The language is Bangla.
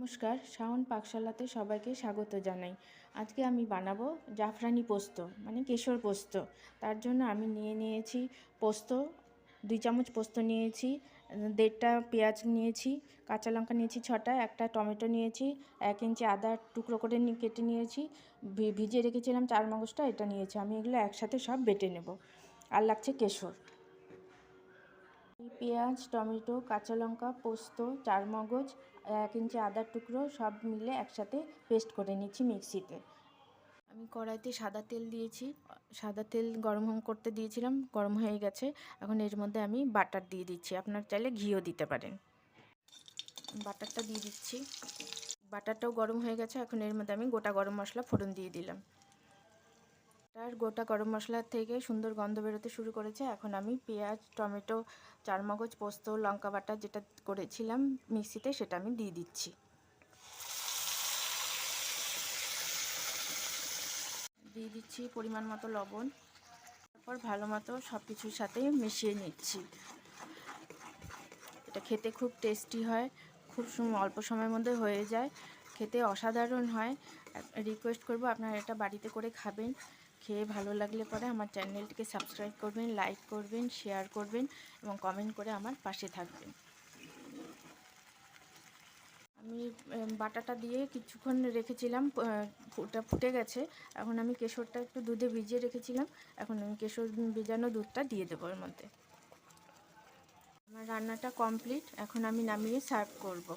নমস্কার, শাওন পাকশালাতে সবাইকে স্বাগত জানাই। আজকে আমি বানাবো জাফরানি পোস্ত মানে কেশর পোস্ত। তার জন্য আমি নিয়ে নিয়েছি পোস্ত, দুই চামচ পোস্ত নিয়েছি, দেড়টা পেঁয়াজ নিয়েছি, কাঁচা লঙ্কা নিয়েছি ছটা, একটা টমেটো নিয়েছি, এক ইঞ্চি আদা টুকরো করে কেটে নিয়েছি ভিজিয়ে রেখেছিলাম চার মগজটা, এটা নিয়েছি। আমি এগুলো একসাথে সব বেটে নেব। আর লাগছে কেশর। পেঁয়াজ, টমেটো, কাঁচা লঙ্কা, পোস্ত চার মগজ এক ইঞ্চি আদার টুকরো সব মিলে একসাথে পেস্ট করে নিচ্ছি মিক্সিতে। আমি কড়াইতে সাদা তেল দিয়েছি। সাদা তেল গরম করতে দিয়েছিলাম, গরম হয়ে গেছে। এখন এর মধ্যে আমি বাটার দিয়ে দিচ্ছি। আপনার চাইলে ঘিও দিতে পারেন। বাটারটা দিয়ে দিচ্ছি। বাটারটাও গরম হয়ে গেছে। এখন এর মধ্যে আমি গোটা গরম মশলা ফোড়ন দিয়ে দিলাম। তার গোটা গরম মশলার থেকে সুন্দর গন্ধ বেরোতে শুরু করেছে। এখন আমি পেঁয়াজ, টমেটো, চারমগজ, পোস্ত, লঙ্কা বাটা যেটা করেছিলাম মিক্সিতে সেটা আমি দিয়ে দিচ্ছি। দিয়ে দিচ্ছি পরিমাণ মতো লবণ। তারপর ভালো মতো সব কিছুর সাথে মিশিয়ে নিচ্ছি। এটা খেতে খুব টেস্টি হয়, খুব অল্প সময়ের মধ্যে হয়ে যায়। খেতে অসাধারণ হয়। রিকোয়েস্ট করব আপনারা এটা বাড়িতে করে খাবেন। খেয়ে ভালো লাগলে পরে আমার চ্যানেলটিকে সাবস্ক্রাইব করবেন, লাইক করবেন, শেয়ার করবেন এবং কমেন্ট করে আমার পাশে থাকবেন। আমি বাটাটা দিয়ে কিছুক্ষণ রেখেছিলাম ওটা ফুটে গেছে। এখন আমি কেশরটা একটু দুধে ভিজিয়ে রেখেছিলাম। এখন আমি কেশর ভেজানো দুধটা দিয়ে দেবো এর মধ্যে। আমার রান্নাটা কমপ্লিট। এখন আমি নামিয়ে সার্ভ করব।